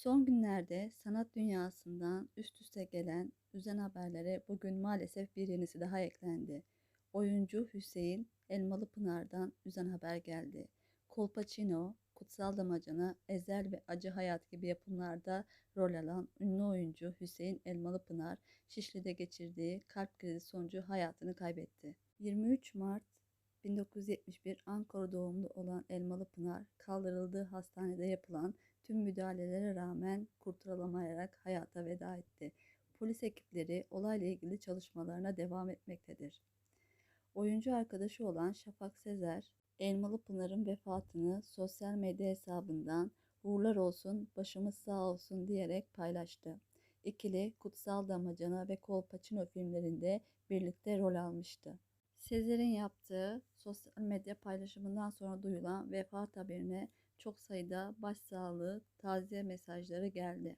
Son günlerde sanat dünyasından üst üste gelen üzen haberlere bugün maalesef bir yenisi daha eklendi. Oyuncu Hüseyin Elmalıpınar'dan üzen haber geldi. Kolpaçino, Kutsal Damacana, Ezel ve Acı Hayat gibi yapımlarda rol alan ünlü oyuncu Hüseyin Elmalıpınar, Şişli'de geçirdiği kalp krizi sonucu hayatını kaybetti. 23 Mart 1971 Ankara doğumlu olan Elmalıpınar, kaldırıldığı hastanede yapılan tüm müdahalelere rağmen kurtarılamayarak hayata veda etti. Polis ekipleri olayla ilgili çalışmalarına devam etmektedir. Oyuncu arkadaşı olan Şafak Sezer, Elmalıpınar'ın vefatını sosyal medya hesabından uğurlar olsun, başımız sağ olsun diyerek paylaştı. İkili Kutsal Damacana ve Kolpaçino filmlerinde birlikte rol almıştı. Sezer'in yaptığı sosyal medya paylaşımından sonra duyulan vefat haberine çok sayıda başsağlığı taziye mesajları geldi.